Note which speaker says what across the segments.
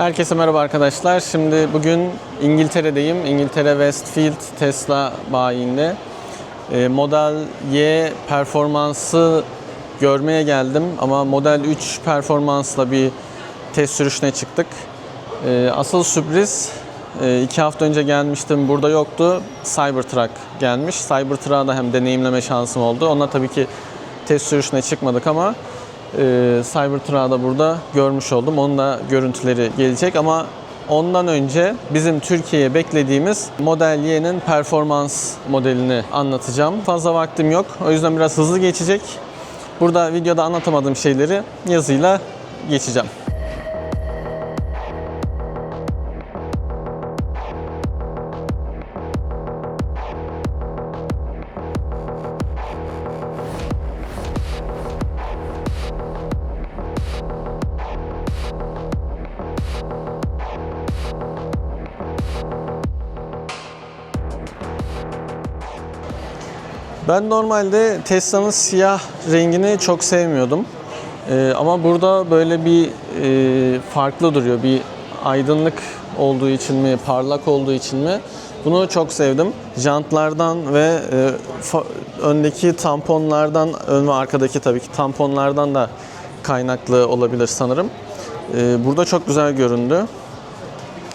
Speaker 1: Herkese merhaba arkadaşlar. Şimdi bugün İngiltere'deyim. İngiltere Westfield Tesla bayiinde. E, Model Y performansı görmeye geldim ama Model 3 performansla bir test sürüşüne çıktık. E, asıl sürpriz e, iki hafta önce gelmiştim burada yoktu. Cybertruck gelmiş. Cybertruck'ı da hem deneyimleme şansım oldu. Onunla tabii ki test sürüşüne çıkmadık ama e, Cybertruck'ı da burada görmüş oldum. Onun da görüntüleri gelecek ama ondan önce bizim Türkiye'ye beklediğimiz Model Y'nin performans modelini anlatacağım. Fazla vaktim yok. O yüzden biraz hızlı geçecek. Burada videoda anlatamadığım şeyleri yazıyla geçeceğim. Ben normalde Tesla'nın siyah rengini çok sevmiyordum. Ee, ama burada böyle bir e, farklı duruyor. Bir aydınlık olduğu için mi, parlak olduğu için mi? Bunu çok sevdim. Jantlardan ve e, fa- öndeki tamponlardan, ön ve arkadaki tabii ki tamponlardan da kaynaklı olabilir sanırım. Ee, burada çok güzel göründü.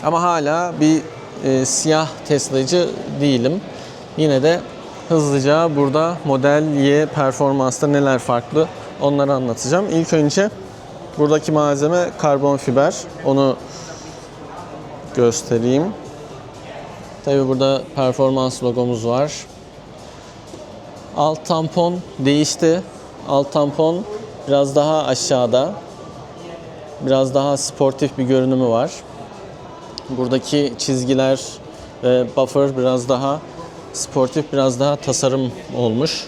Speaker 1: Ama hala bir e, siyah Tesla'cı değilim. Yine de hızlıca burada Model Y performansta neler farklı onları anlatacağım. İlk önce buradaki malzeme karbon fiber. Onu göstereyim. Tabi burada performans logomuz var. Alt tampon değişti. Alt tampon biraz daha aşağıda. Biraz daha sportif bir görünümü var. Buradaki çizgiler ve buffer biraz daha sportif, biraz daha tasarım olmuş.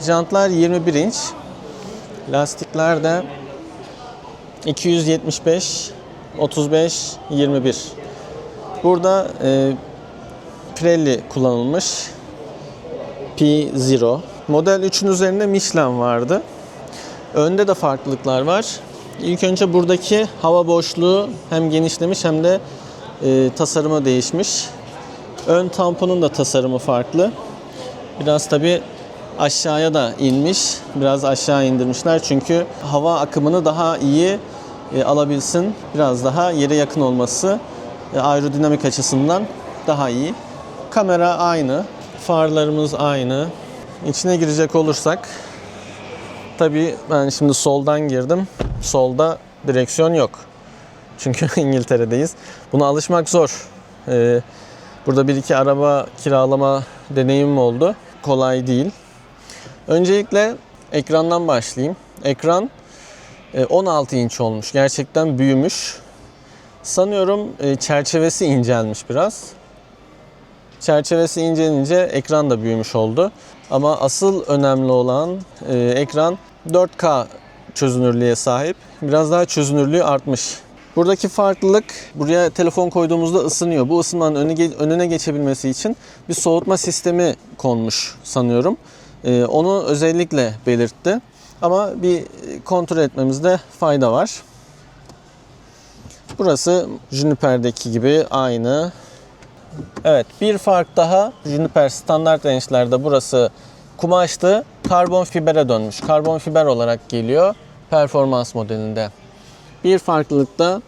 Speaker 1: Jantlar 21 inç. Lastikler de 275, 35, 21. Burada e, Pirelli kullanılmış. P0. Model 3'ün üzerinde Michelin vardı. Önde de farklılıklar var. İlk önce buradaki hava boşluğu hem genişlemiş hem de e, tasarımı değişmiş. Ön tamponun da tasarımı farklı. Biraz tabi aşağıya da inmiş. Biraz aşağı indirmişler çünkü hava akımını daha iyi e, alabilsin. Biraz daha yere yakın olması e, aerodinamik açısından daha iyi. Kamera aynı. Farlarımız aynı. İçine girecek olursak tabi ben şimdi soldan girdim. Solda direksiyon yok. Çünkü İngiltere'deyiz. Buna alışmak zor. Ee, burada bir iki araba kiralama deneyimim oldu. Kolay değil. Öncelikle ekrandan başlayayım. Ekran e, 16 inç olmuş. Gerçekten büyümüş. Sanıyorum e, çerçevesi incelmiş biraz. Çerçevesi incelince ekran da büyümüş oldu. Ama asıl önemli olan e, ekran 4K çözünürlüğe sahip. Biraz daha çözünürlüğü artmış. Buradaki farklılık buraya telefon koyduğumuzda ısınıyor. Bu ısınmanın önüne, geçebilmesi için bir soğutma sistemi konmuş sanıyorum. Ee, onu özellikle belirtti. Ama bir kontrol etmemizde fayda var. Burası Juniper'deki gibi aynı. Evet bir fark daha Juniper standart range'lerde burası kumaştı. Karbon fibere dönmüş. Karbon fiber olarak geliyor performans modelinde. Bir farklılık da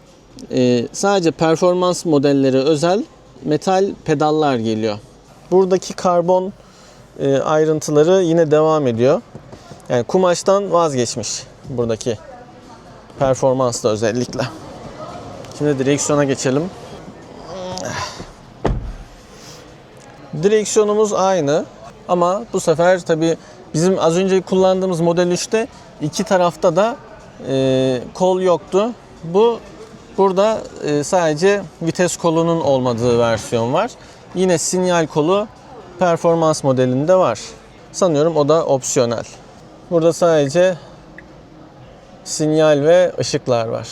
Speaker 1: e, sadece performans modelleri özel metal pedallar geliyor. Buradaki karbon e, ayrıntıları yine devam ediyor. Yani kumaştan vazgeçmiş buradaki performansla özellikle. Şimdi direksiyona geçelim. Direksiyonumuz aynı ama bu sefer tabi bizim az önce kullandığımız Model 3'te iki tarafta da e, kol yoktu. Bu burada e, sadece vites kolunun olmadığı versiyon var. Yine sinyal kolu performans modelinde var. Sanıyorum o da opsiyonel. Burada sadece sinyal ve ışıklar var.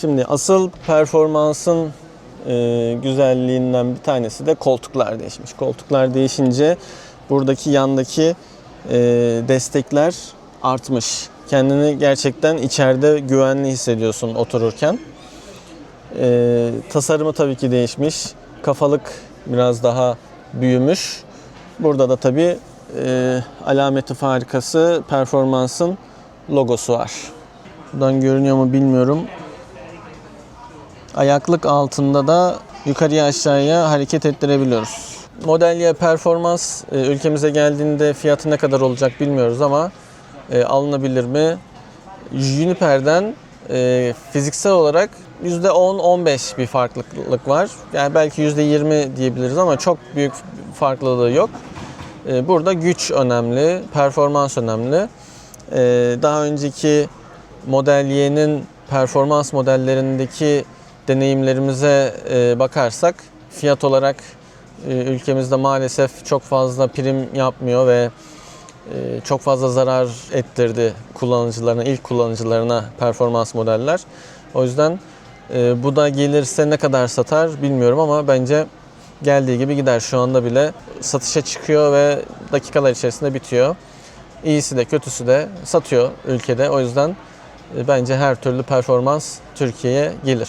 Speaker 1: Şimdi asıl performansın e, güzelliğinden bir tanesi de koltuklar değişmiş. Koltuklar değişince buradaki yandaki e, destekler artmış. Kendini gerçekten içeride güvenli hissediyorsun otururken. Ee, tasarımı tabii ki değişmiş. Kafalık biraz daha büyümüş. Burada da tabii e, alameti farikası performansın logosu var. Buradan görünüyor mu bilmiyorum. Ayaklık altında da yukarıya aşağıya hareket ettirebiliyoruz. Model Y performans e, ülkemize geldiğinde fiyatı ne kadar olacak bilmiyoruz ama e, alınabilir mi? Juniper'den e, fiziksel olarak %10-15 bir farklılık var. Yani belki %20 diyebiliriz ama çok büyük farklılığı yok. E, burada güç önemli, performans önemli. E, daha önceki Model Y'nin performans modellerindeki deneyimlerimize e, bakarsak fiyat olarak e, ülkemizde maalesef çok fazla prim yapmıyor ve çok fazla zarar ettirdi kullanıcılarına, ilk kullanıcılarına performans modeller. O yüzden e, bu da gelirse ne kadar satar bilmiyorum ama bence geldiği gibi gider. Şu anda bile satışa çıkıyor ve dakikalar içerisinde bitiyor. İyisi de kötüsü de satıyor ülkede. O yüzden e, bence her türlü performans Türkiye'ye gelir.